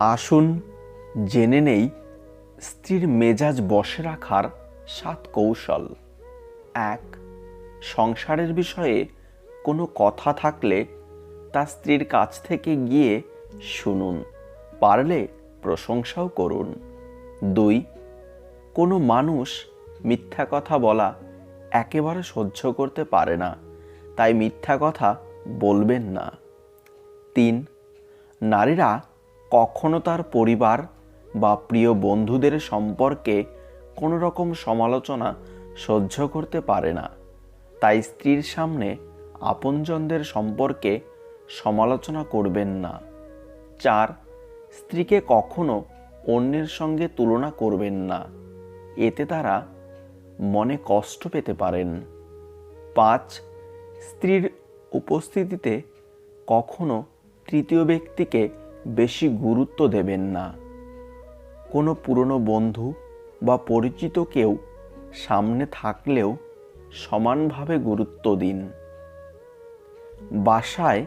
আসুন, জেনে নেই স্ত্রীর মেজাজ বশে রাখার সাত কৌশল। এক, সংসারের বিষয়ে কোনো কথা থাকলে তা স্ত্রীর কাছ থেকে গিয়ে শুনুন, পারলে প্রশংসাও করুন। দুই, কোনো মানুষ মিথ্যা কথা বলা একেবারে সহ্য করতে পারে না, তাই মিথ্যা কথা বলবেন না। তিন, নারীরা কখনো তার পরিবার বা প্রিয় বন্ধুদের সম্পর্কে কোনো রকম সমালোচনা সহ্য করতে পারে না। তাই স্ত্রীর সামনে আপনজনদের সম্পর্কে সমালোচনা করবেন না। চার, স্ত্রীকে কখনো অন্যের সঙ্গে তুলনা করবেন না। এতে তারা মনে কষ্ট পেতে পারেন। পাঁচ, স্ত্রীর উপস্থিতিতে কখনো তৃতীয় ব্যক্তিকে বেশি গুরুত্ব দেবেন না। কোনো পুরনো বন্ধু বা পরিচিত কেউ সামনে থাকলেও সমানভাবে গুরুত্ব দিন। বাসায়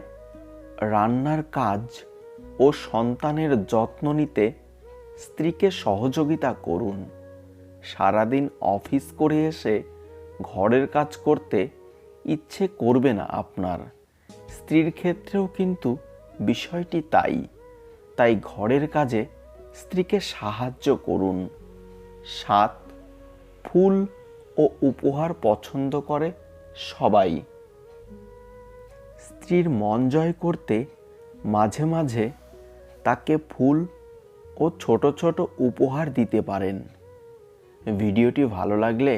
রান্নার কাজ ও সন্তানের যত্ন নিতে স্ত্রীকে সহযোগিতা করুন। সারাদিন অফিস করে এসে ঘরের কাজ করতে ইচ্ছে করবে না আপনার। স্ত্রীর ক্ষেত্রেও কিন্তু বিষয়টি তাই। তাই ঘরের কাজে স্ত্রীকে সাহায্য করুন। সাত, ফুল ও উপহার পছন্দ করে সবাই। স্ত্রীর মন জয় করতে মাঝে মাঝে তাকে ফুল ও ছোট ছোট উপহার দিতে পারেন। ভিডিওটি ভালো লাগলে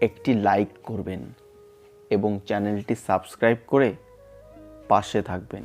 একটি লাইক করবেন এবং চ্যানেলটি সাবস্ক্রাইব করে পাশে থাকবেন।